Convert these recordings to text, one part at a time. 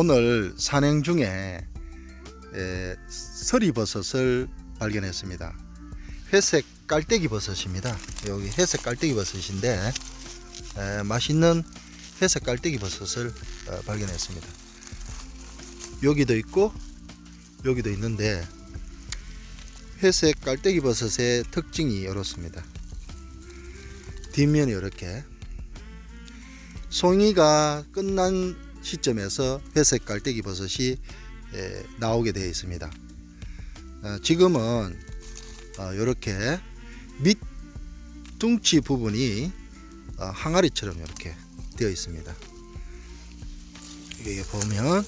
오늘 산행 중에 에, 서리버섯을 발견했습니다. 회색 깔때기 버섯입니다. 여기 회색 깔때기 버섯인데 에, 맛있는 회색 깔때기 버섯을 어, 발견했습니다. 여기도 있고 여기도 있는데 회색 깔때기 버섯의 특징이 이렇습니다. 뒷면이 이렇게 송이가 끝난 시점에서 회색 깔때기 버섯이 에, 나오게 되어 있습니다. 어, 지금은 이렇게 밑둥치 부분이 어, 항아리처럼 이렇게 되어 있습니다. 여기 보면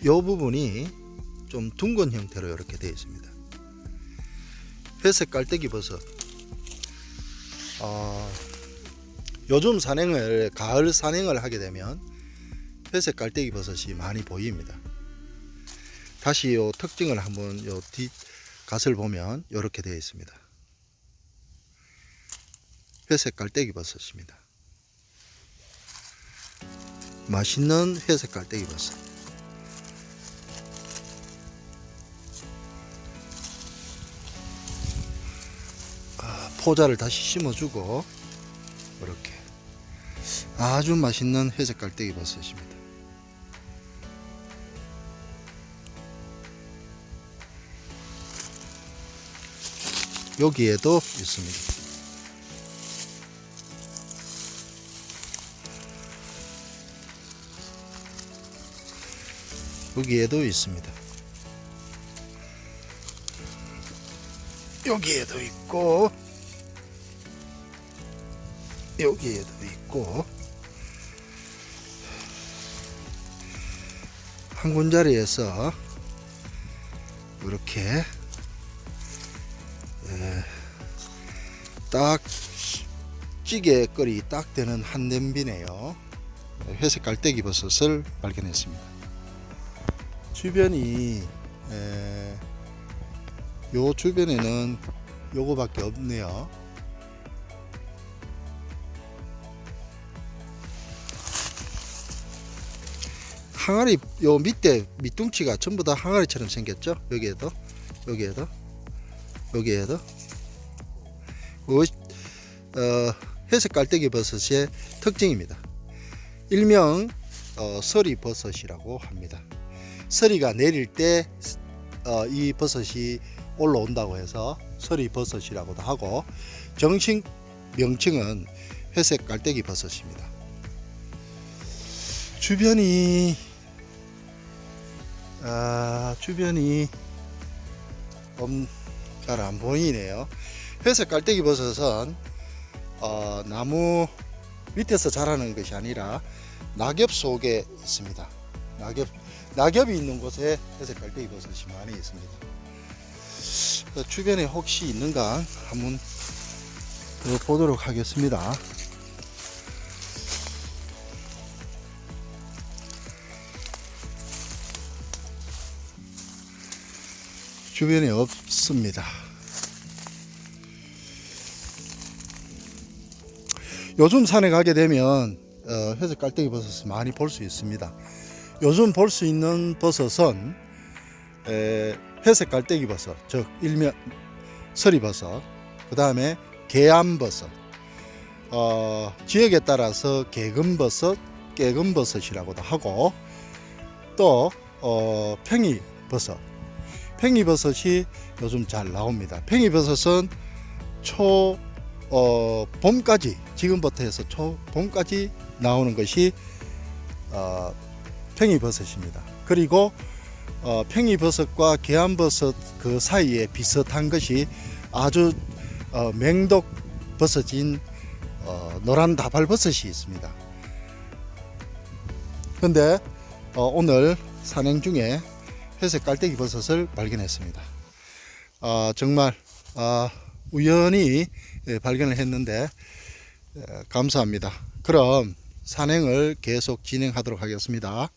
이 부분이 좀 둥근 형태로 이렇게 되어 있습니다. 회색 깔때기 버섯. 어, 요즘 산행을 가을 산행을 하게 되면 회색 깔때기 버섯이 많이 보입니다. 다시 요 특징을 한번 요 뒷 갓을 보면 이렇게 되어 있습니다. 회색 깔때기 버섯입니다. 맛있는 회색 깔때기 버섯. 아, 포자를 다시 심어주고 이렇게 아주 맛있는 회색 깔때기 버섯입니다. 여기에도 있습니다. 여기에도 있습니다. 여기에도 있고 여기에도 있고 한 군자리에서 이렇게 에, 딱 찌개 끓이 딱 되는 한 냄비네요. 회색 깔때기 버섯을 발견했습니다. 주변이 에, 요 주변에는 요거밖에 없네요. 항아리 요 밑에 밑둥치가 전부 다 항아리처럼 생겼죠? 여기에도 여기에도 여기에도 어, 어, 회색 깔때기 버섯의 특징입니다. 일명 어, 서리 버섯이라고 합니다. 서리가 내릴 때이 버섯이 올라온다고 해서 서리 버섯이라고도 하고 정식 명칭은 회색 깔때기 버섯입니다. 주변이 아 주변이 잘 안 보이네요. 회색 깔때기 버섯은 어, 나무 밑에서 자라는 것이 아니라 낙엽 속에 있습니다. 낙엽 낙엽이 있는 곳에 회색 깔때기 버섯이 많이 있습니다. 그 주변에 혹시 있는가 한번 더 보도록 하겠습니다. 주변에 없습니다. 요즘 산에 가게 되면 어, 회색 깔때기 버섯을 많이 볼 수 있습니다. 요즘 볼 수 있는 버섯은 에, 회색 깔때기 버섯, 즉 일명 서리버섯, 그 다음에 계암버섯, 어, 지역에 따라서 개금버섯, 깨금버섯이라고도 하고 또 어, 팽이버섯, 팽이버섯이 요즘 잘 나옵니다. 팽이버섯은 초 어, 봄까지 지금부터 해서 초 봄까지 나오는 것이 어, 팽이버섯입니다. 그리고 어, 팽이버섯과 계암버섯 그 사이에 비슷한 것이 아주 어, 맹독 버섯인 어, 노란 다발버섯이 있습니다. 근데 어, 오늘 산행 중에 회색 깔때기 버섯을 발견했습니다. 아, 정말 아, 우연히 예, 발견을 했는데 예, 감사합니다. 그럼 산행을 계속 진행하도록 하겠습니다.